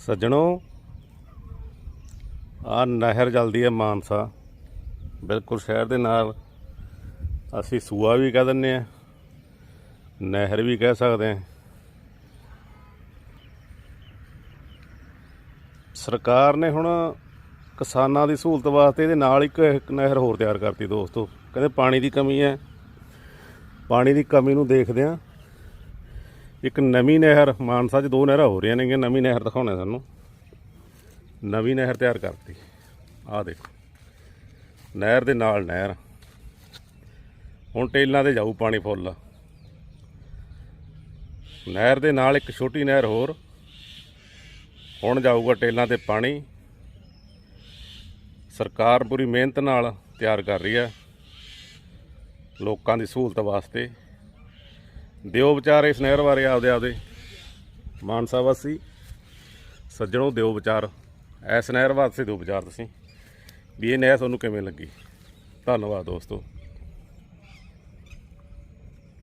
ਸੱਜਣੋ, ਆ ਨਹਿਰ ਜਲਦੀ ਹੈ ਮਾਨਸਾ। ਬਿਲਕੁਲ ਸ਼ਹਿਰ ਦੇ ਨਾਲ ਅਸੀਂ ਸੂਆ ਵੀ ਕਹਿ ਦਿੰਨੇ ਆ ਨਹਿਰ ਵੀ ਕਹਿ ਸਕਦੇ ਆ ਸਰਕਾਰ ਨੇ ਹੁਣ ਕਿਸਾਨਾਂ ਦੀ ਸਹੂਲਤ ਵਾਸਤੇ ਇਹਦੇ ਨਾਲ ਇੱਕ ਨਹਿਰ ਹੋਰ ਤਿਆਰ ਕਰਤੀ ਦੋਸਤੋ। ਕਹਿੰਦੇ ਪਾਣੀ ਦੀ ਕਮੀ ਹੈ। ਪਾਣੀ ਦੀ ਕਮੀ ਨੂੰ ਦੇਖਦਿਆਂ ਇੱਕ ਨਵੀਂ ਨਹਿਰ, ਮਾਨਸਾ 'ਚ ਦੋ ਨਹਿਰਾਂ ਹੋ ਰਹੀਆਂ ਨੇਗੀਆਂ, ਨਵੀਂ ਨਹਿਰ ਦਿਖਾਉਣਾ ਸਾਨੂੰ। ਨਵੀਂ ਨਹਿਰ ਤਿਆਰ ਕਰਤੀ। ਆਹ ਦੇਖੋ। ਨਹਿਰ ਦੇ ਨਾਲ ਨਹਿਰ। ਹੁਣ ਟੇਲਾਂ ਤੇ ਜਾਊ ਪਾਣੀ ਫੁੱਲ। ਨਹਿਰ ਦੇ ਨਾਲ ਇੱਕ ਛੋਟੀ ਨਹਿਰ ਹੋਰ। ਹੁਣ ਜਾਊਗਾ ਟੇਲਾਂ ਤੇ ਪਾਣੀ। ਸਰਕਾਰ ਪੂਰੀ ਮਿਹਨਤ ਨਾਲ ਤਿਆਰ ਕਰ ਰਹੀ ਹੈ। ਲੋਕਾਂ ਦੀ ਸਹੂਲਤ ਵਾਸਤੇ। ਦਿਓ ਵਿਚਾਰ ਇਸ ਨਹਿਰ ਬਾਰੇ ਆਪਦੇ ਆਪਦੇ। ਮਾਨਸਾ ਵਾਸੀ ਸੱਜਣੋ ਦਿਓ ਵਿਚਾਰ। ਇਸ ਨਹਿਰ ਵਾਸਤੇ ਦਿਓ ਵਿਚਾਰ ਤੁਸੀਂ। ਵੀ ਇਹ ਨਹਿਰ ਤੁਹਾਨੂੰ ਕਿਵੇਂ ਲੱਗੀ? ਧੰਨਵਾਦ ਦੋਸਤੋ।